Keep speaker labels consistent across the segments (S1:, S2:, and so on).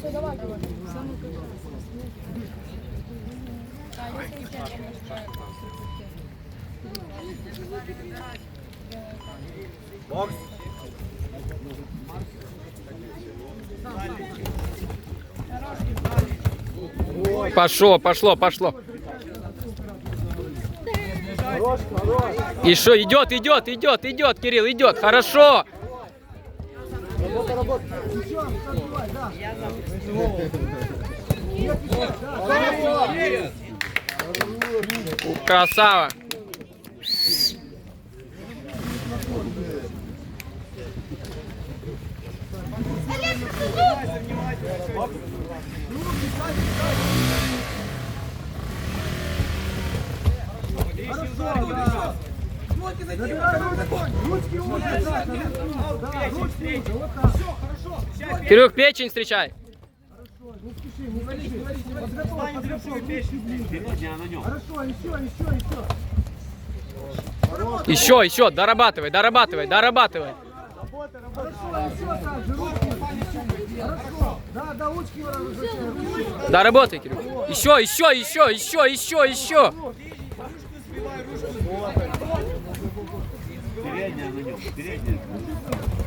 S1: Все, давай, давай.
S2: Бокс.
S3: Пошло, пошло, пошло. И что, идет, идет, идет, идет, Кирилл, идет. Хорошо. Красава. Кирюх, печень встречай.
S4: Еще, еще, еще.
S3: Еще, дорабатывай, дорабатывай, дорабатывай. Доработай, Кирюх. Еще, еще, еще, еще, еще, еще.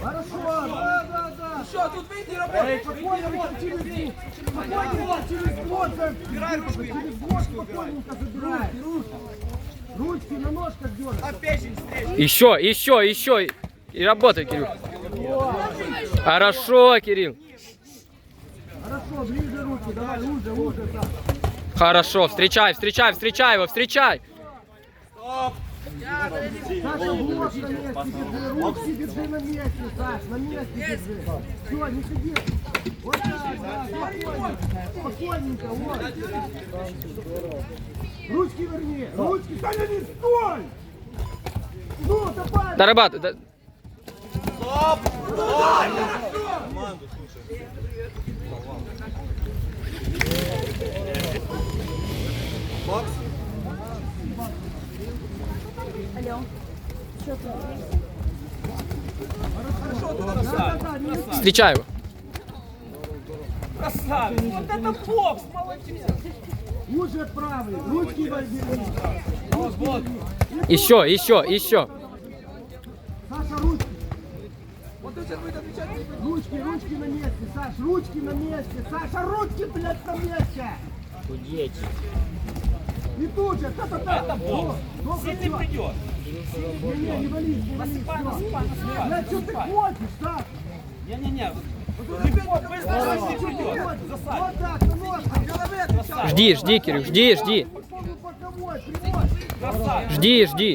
S4: Хорошо, да, да, да. Что, тут видите, работает? Спокойно, через год. Спокойно, через год. Через год спокойненько забирай. Ручки на ножках дергай.
S3: Еще, еще, еще. И работай, Кирюх. Хорошо, Кирилл.
S4: Хорошо, ближе руки, давай, уже, уже, так.
S3: Хорошо, встречай, встречай, встречай его, встречай.
S4: Саша, блок на месте держи, ручки держи на месте, Саш, на месте держи. Все, не сиди. Вот так, да, спокойненько, спокойненько, вот. Ручки верни, ручки, Саня, не стой! Ну, давай!
S3: Дорабатывай. да-
S2: Бокс.
S4: Да, да, да, не
S3: Встречай его.
S4: Уже правый, ручки возьми.
S3: Еще, еще, еще.
S4: Саша, ручки. Ручки, ручки на месте, Саш, ручки на месте. Саша, ручки, блядь, на месте. И тут же, та-та-та. Это бог. Сильный придет. Не, не, не вались, не вались. всё. Блядь, что ты хочешь?
S5: Не-не-не,
S4: так, на ножках.
S3: Жди, жди, Кирюх, жди, жди. Жди, жди.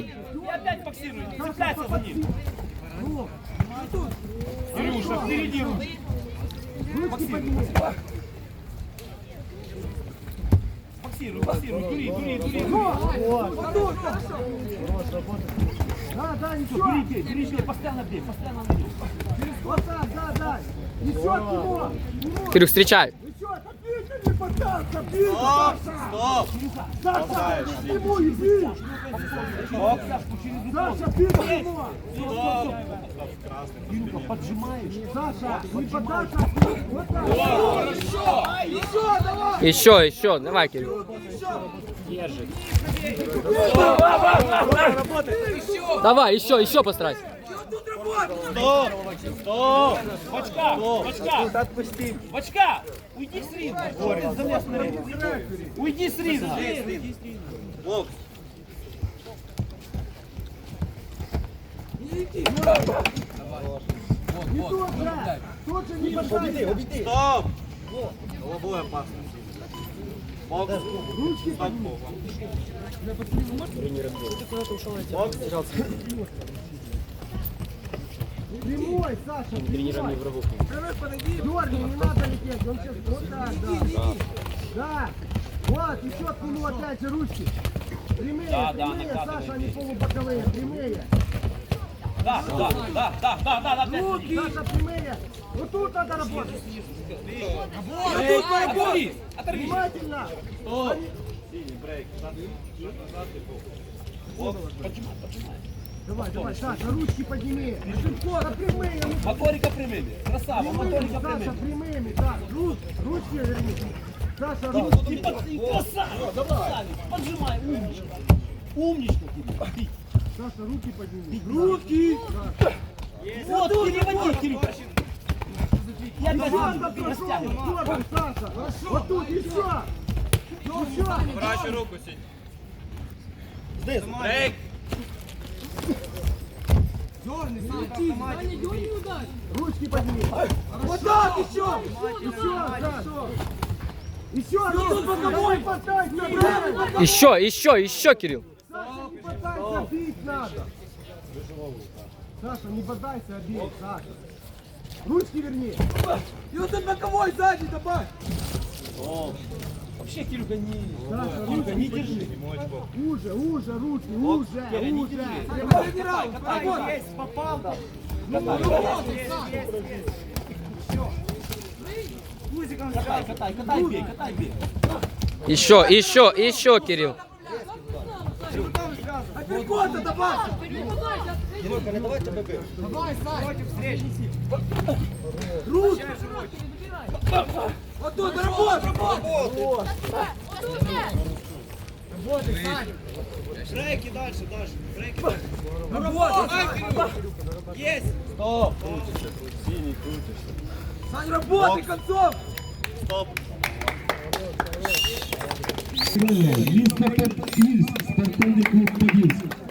S5: и опять боксируй, не цепляйся за ним.
S4: Ну,
S5: Кирюша, впереди руки. Боксируй, боксируй, дури, дури, дури.
S4: Вот тут, хорошо. Да, да, ничего.
S5: Дурите, дурите, постоянно бей, постоянно на нем.
S4: Вот так, да, да. К нему. Ему.
S3: Кирюх, встречай.
S4: Не поддаться, бей,
S2: Стоп,
S4: Саша.
S2: стоп.
S4: Саша, к нему и бей. Саша, бей по нему.
S5: Кирюха, поджимаешь.
S4: Саша, не так. Хорошо. Еще, давай.
S3: Еще, еще. Давай, Кирюх. Давай, еще, еще постарайся.
S2: Стоп. Стоп.
S5: Бочка, бочка. Отпусти. Бочка, уйди с ринга. Залез на ринг. Уйди с ринга.
S2: Бокс.
S4: Не тут, брат. Тут же не поддайся.
S2: Стоп. Головой опасно. Бокс.
S4: Ручки
S2: Стоп. Бокс.
S4: Прямой, Саша, прямой. Дерни, не надо лететь. Он сейчас вот так, да. Да. Вот, еще к нему опять ручки. Прямые,
S5: Да, да,
S4: прямые,
S5: накатывай
S4: Саша, они полубоковые, прямые.
S5: Да, да, да, да, да, да, опять.
S4: Руки, Саша, прямые. Вот тут надо работать.
S5: Эй, Оторвись, оторвись.
S4: Внимательно.
S2: Синий брейк.
S5: Поджимай, поджимай.
S4: Давай, давай, Саша, ручки подними. Да прямые,
S5: Моторика прямыми. Красава,
S4: прямыми,
S5: моторика
S4: Саша,
S5: прямыми.
S4: прямыми, да. Ру- Ручки верни. Саша, ручки.
S5: и красавец, красавец. Поджимай, умничка. Умничка. Бить.
S4: Саша, руки подними. Руки!
S5: Вот, переводи, Кирилл. Я растягиваю.
S4: Торгай, Саша. Вот тут, еще. Еще.
S2: Бращу руку сінь.
S5: Знизу.
S2: Брейк.
S4: Ручки подними. Вот так, еще. Еще. Еще.
S3: Еще, еще, еще, Кирилл.
S4: Саша, не пытайся бить надо. Саша, не бодайся, а бей, Саша. Ручки верни. И вот тут боковой сзади добавь.
S5: Вообще, Кирюха, не...
S4: Саша,
S5: Кирюха, не держи.
S4: Уже, уже, руки, уже,
S5: не
S4: уже. проверял.
S5: есть, попал. Катай. Катай, катай, катай, бей, катай, бей.
S3: Еще, еще, еще, Кирилл.
S4: Опять кота добавь. Руки. Вот тут, работай, работай.
S2: Брейки дальше, дальше. Брейки дальше.
S4: Работай.
S2: Есть.
S5: Стоп.
S4: Сань, работай концом.
S2: Стоп.
S6: Місто Спортивний клуб «Подільськ».